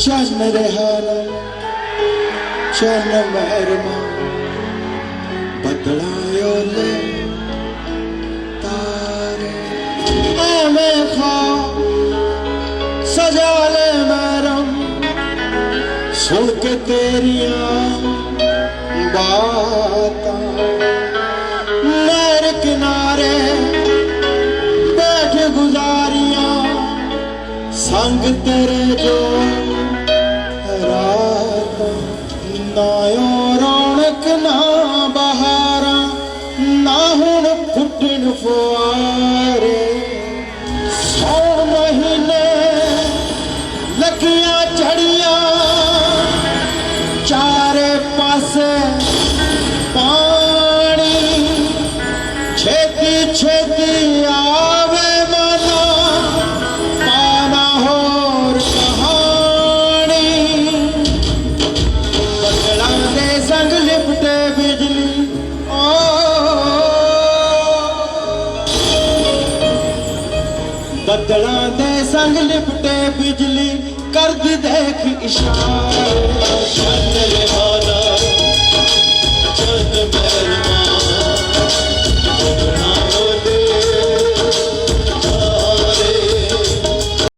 ਚੰਨ ਰਿਹਾ ਨਾ ਚੰਨ ਮਹਿਰਮਾ ਬਦਲਾ ਓਲੇ ਤਾਰੇ ਐਵੇਂ ਖਾ ਸਜਾ ਲੈ ਮਰਮ ਸੁਣ ਕੇ ਤੇਰੀਆਂ ਬਾਤਾਂ ਨਹਿਰ ਕਿਨਾਰੇ ਬੈਠ ਗੁਜ਼ਾਰੀਆਂ ਸੰਗ ਤੇਰੇ ਜੋ रौनक न बहारा ना हुन पुट फुआरे सौ महीने लकड़ चढ़िया ਦੇ ਸੰਗ ਲਿਪਟੇ ਬਿਜਲੀ। ਓ ਬੱਦਲਾਂ ਦੇ ਸੰਗ ਲਿਪਟੇ ਬਿਜਲੀ। ਕਰਦ ਦੇਖ ਇਸ਼ਾਰੇ।